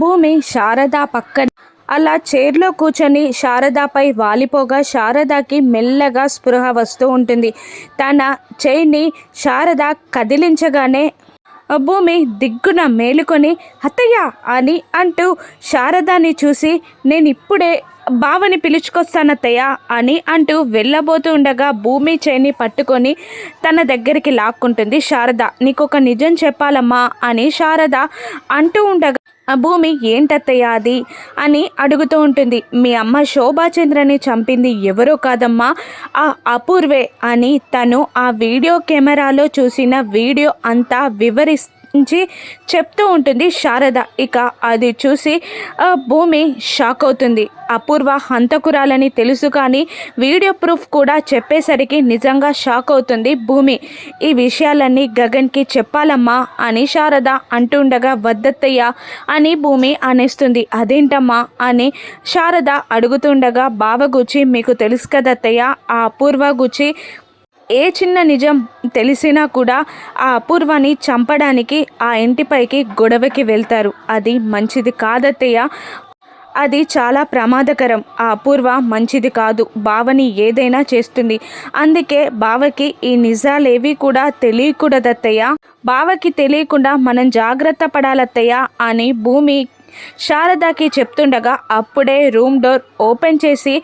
భూమి శారద పక్కన. అలా చైర్లో కూర్చొని శారదాపై వాలిపోగా శారదకి మెల్లగా స్పృహ వస్తూ ఉంటుంది. తన చైర్ని శారద కదిలించగానే భూమి దిగ్గున మేలుకొని అత్తయ్య అని అంటూ శారదాని చూసి నేను ఇప్పుడే బావని పిలుచుకొస్తానత్తయ్య అని అంటూ వెళ్ళబోతూ ఉండగా భూమి చేని పట్టుకొని తన దగ్గరికి లాక్కుంటుంది. శారద నీకు ఒక నిజం చెప్పాలమ్మా అని శారద అంటూ ఉండగా భూమి ఏంటత్తయ్య అది అని అడుగుతూ ఉంటుంది. మీ అమ్మ శోభాచంద్రని చంపింది ఎవరో కాదమ్మా? ఆ అపూర్వే అని తను ఆ వీడియో కెమెరాలో చూసిన వీడియో అంతా వివరిస్తూ గురించి చెప్తూ ఉంటుంది శారద. ఇక అది చూసి భూమి షాక్ అవుతుంది. అపూర్వ హంతకురాలని తెలుసు కానీ వీడియో ప్రూఫ్ కూడా చెప్పేసరికి నిజంగా షాక్ అవుతుంది భూమి. ఈ విషయాలన్నీ గగన్కి చెప్పాలమ్మా అని శారద అంటుండగా వద్దత్తయ్య అని భూమి అనేస్తుంది. అదేంటమ్మా అని శారద అడుగుతుండగా బావ గుచ్చి మీకు తెలుసు కదత్తయ్య. ఆ అపూర్వ గుచ్చి ఏ చిన్న నిజం తెలిసినా కూడా ఆ అపూర్వని చంపడానికి ఆ ఇంటిపైకి గొడవకి వెళ్తారు. అది మంచిది కాదత్తయ్య. అది చాలా ప్రమాదకరం. ఆ అపూర్వ మంచిది కాదు. బావని ఏదైనా చేస్తుంది. అందుకే బావకి ఈ నిజాలేవి కూడా తెలియకూడదత్తయ్య. బావకి తెలియకుండా మనం జాగ్రత్త పడాలత్తయ్య అని భూమి శారదాకి చెప్తుండగా అప్పుడే రూమ్ డోర్ ఓపెన్ చేసి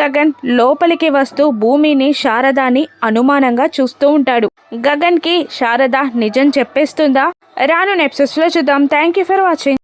గగన్ లోపలికి వస్తూ భూమిని శారదాని అనుమానంగా చూస్తూ ఉంటాడు. గగన్కి శారద నిజం చెప్పేస్తుందా? రాను నెప్సెస్లో చూద్దాం. Thank you for watching